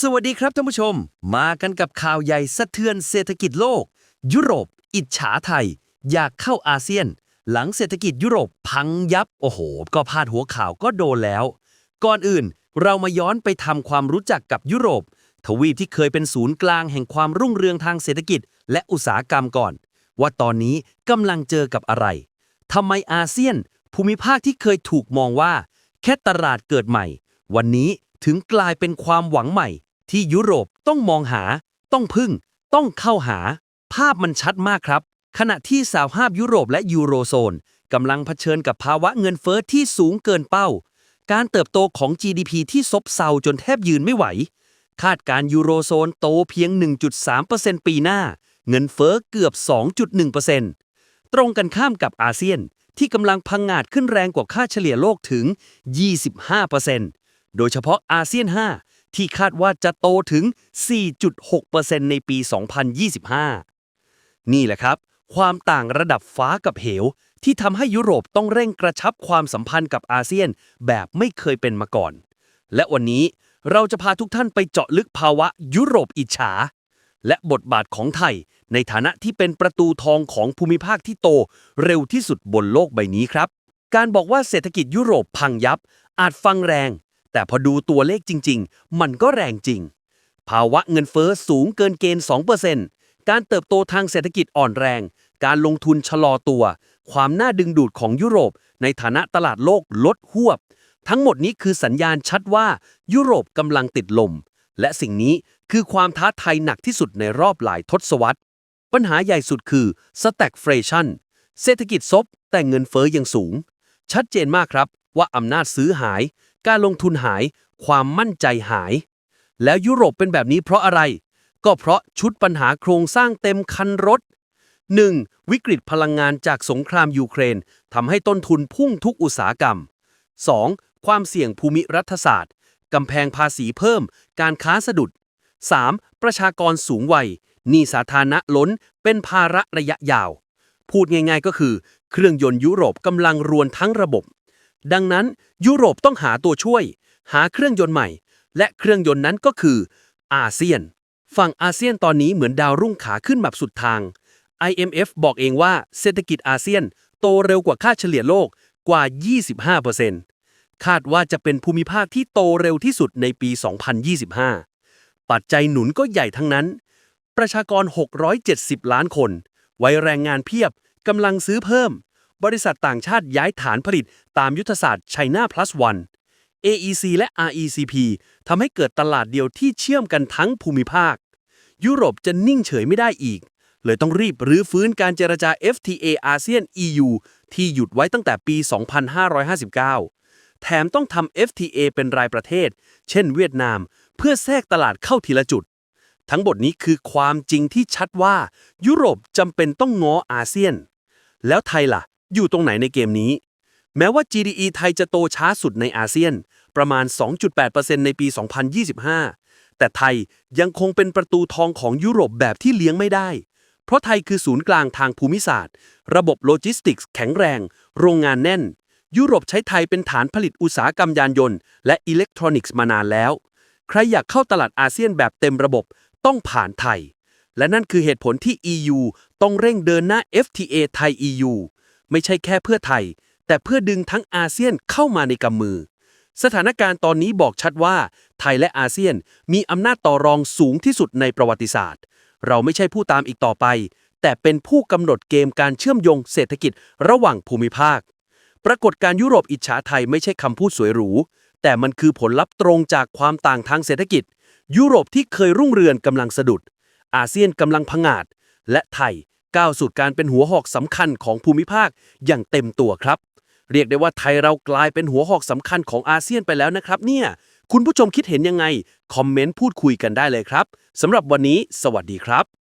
สวัสดีครับท่านผู้ชม มากันกับข่าวใหญ่สะเทือนเศรษฐกิจโลก ยุโรป อิจฉาไทย อยากเข้าอาเซียน หลังเศรษฐกิจยุโรปพังยับ โอ้โห ก็พาดหัวข่าวก็โดนแล้ว ก่อนอื่นเรามาย้อนไปทำความรู้จักกับยุโรป ทวีปที่เคยเป็นศูนย์กลางแห่งความรุ่งเรืองทางเศรษฐกิจ และอุตสาหกรรมก่อน ว่าตอนนี้กำลังเจอกับอะไรทำไมอาเซียน ภูมิภาคที่เคยถูกมองว่า แค่ตลาดเกิดใหม่ วันนี้ ถึงกลายเป็นความหวังใหม่ ที่ยุโรปต้องมองหา ต้องพึ่ง ต้องเข้าหา ภาพมันชัดมากครับ ขณะที่สาวภาพยุโรปและยูโรโซนกำลังเผชิญกับภาวะเงินเฟอ้อที่สูงเกินเป้า การเติบโตของ GDP ที่ซบเซาจนแทบยืนไม่ไหว คาดการยูโรโซนโตเพียง 1.3%ปีหน้า เงินเฟอ้อเกือบ 2.1%ตรงกันข้ามกับอาเซียนที่กำลังพังงาดขึ้นแรงกว่าค่าเฉลี่ยโลกถึง 25% โดยเฉพาะอาเซียน 5 ที่คาดว่าจะโตถึง 4.6%ในปี 2025 นี่แหละครับ ความต่างระดับฟ้ากับเหว ที่ทำให้ยุโรปต้องเร่งกระชับความสัมพันธ์กับอาเซียนแบบไม่เคยเป็นมาก่อน และวันนี้เราจะพาทุกท่านไปเจาะลึกภาวะยุโรปอิจฉา และบทบาทของไทย ในฐานะที่เป็นประตูทองของภูมิภาคที่โต เร็วที่สุดบนโลกใบนี้ครับ การบอกว่าเศรษฐกิจยุโรปพังยับ อาจฟังแรง แต่พอดูตัวเลขจริง ๆ มันก็แรงจริง ภาวะเงินเฟอ้อสูงเกินเกณฑ์ 2%การเติบโตทางเศรษฐกิจอ่อนแรง การลงทุนชะลอตัว ความน่าดึงดูดของยุโรป ในฐานะตลาดโลกลดหวบ ทั้งหมดนี้คือสัญญาณชัดว่ายุโรปกำลังติดลม และสิ่งนี้คือความท้าทายหนักที่สุดในรอบหลายทศวรรษ ปัญหาใหญ่สุดคือ stagflation เศรษฐกิจซบแต่เงินเฟอ้อยังสูง ชัดเจนมากครับว่าอำนาจซื้อหาย การลงทุนหาย ความมั่นใจหาย แล้วยุโรปเป็นแบบนี้เพราะอะไร ก็เพราะชุดปัญหาโครงสร้างเต็มคันรถ 1. วิกฤตพลังงานจากสงครามยูเครนทำให้ต้นทุนพุ่งทุกอุตสาหกรรม 2. ความเสี่ยงภูมิรัฐศาสตร์กำแพงภาษีเพิ่ม การค้าสะดุด 3. ประชากรสูงวัยหนี้สาธารณะล้นเป็นภาระระยะยาว พูดง่ายๆก็คือ เครื่องยนต์ยุโรปกำลังรวนทั้งระบบ ดังนั้นยุโรปต้องหาตัวช่วย หาเครื่องยนต์ใหม่ และเครื่องยนต์นั้นก็คือ อาเซียน ฝั่งอาเซียนตอนนี้เหมือนดาวรุ่งขาขึ้นแบบสุดทาง IMF บอกเองว่าเศรษฐกิจอาเซียนโตเร็วกว่าค่าเฉลี่ยโลกกว่า 25%คาดว่าจะเป็นภูมิภาคที่โตเร็วที่สุดในปี 2025 ปัจจัยหนุนก็ใหญ่ทั้งนั้น ประชากร 670 ล้านคน ไว้แรงงานเพียบกำลังซื้อเพิ่ม บริษัทต่างชาติย้ายฐานผลิตตามยุทธศาสตร์ China Plus One AEC และ RECP ทำให้เกิดตลาดเดียวที่เชื่อมกันทั้งภูมิภาค ยุโรปจะนิ่งเฉยไม่ได้อีก เลยต้องรีบรื้อฟื้นการเจรจา FTA อาเซียน EU ที่หยุดไว้ตั้งแต่ปี 2559 แถมต้องทำ FTA เป็นรายประเทศ เช่นเวียดนาม เพื่อแทรกตลาดเข้าทีละจุด ทั้งหมดนี้คือความจริงที่ชัดว่า ยุโรปจำเป็นต้องง้ออาเซียน แล้วไทยล่ะ อยู่ตรงไหนในเกมนี้ แม้ว่า GDE ไทยจะโตช้าสุดในอาเซียน ประมาณ 2.8%ในปี 2025 แต่ไทยยังคงเป็นประตูทองของยุโรปแบบที่เลี้ยงไม่ได้ เพราะไทยคือศูนย์กลางทางภูมิศาสตร์ ระบบโลจิสติกส์แข็งแรง โรงงานแน่น ยุโรปใช้ไทยเป็นฐานผลิตอุตสาหกรรมยานยนต์ และอิเล็กทรอนิกส์มานานแล้ว ใครอยากเข้าตลาดอาเซียนแบบเต็มระบบต้องผ่านไทยและนั่นคือเหตุผลที่ EU ต้องเร่งเดินหน้า FTA ไทย EU ไม่ใช่แค่เพื่อไทย แต่เพื่อดึงทั้งอาเซียนเข้ามาในกำมือ สถานการณ์ตอนนี้บอกชัดว่า ไทยและอาเซียนมีอำนาจต่อรองสูงที่สุดในประวัติศาสตร์ เราไม่ใช่ผู้ตามอีกต่อไป แต่เป็นผู้กำหนดเกมการเชื่อมโยงเศรษฐกิจระหว่างภูมิภาค ปรากฏการยุโรปอิจฉาไทยไม่ใช่คำพูดสวยหรู แต่มันคือผลลัพธ์ตรงจากความต่างทางเศรษฐกิจ ยุโรปที่เคยรุ่งเรืองกำลังสะดุด อาเซียนกำลังผงาดและไทย ก้าวสู่การเป็นหัวหอกสำคัญของภูมิภาคอย่างเต็มตัวครับ เรียกได้ว่าไทยเรากลายเป็นหัวหอกสำคัญของอาเซียนไปแล้วนะครับ เนี่ย คุณผู้ชมคิดเห็นยังไง คอมเมนต์พูดคุยกันได้เลยครับสำหรับวันนี้ สวัสดีครับ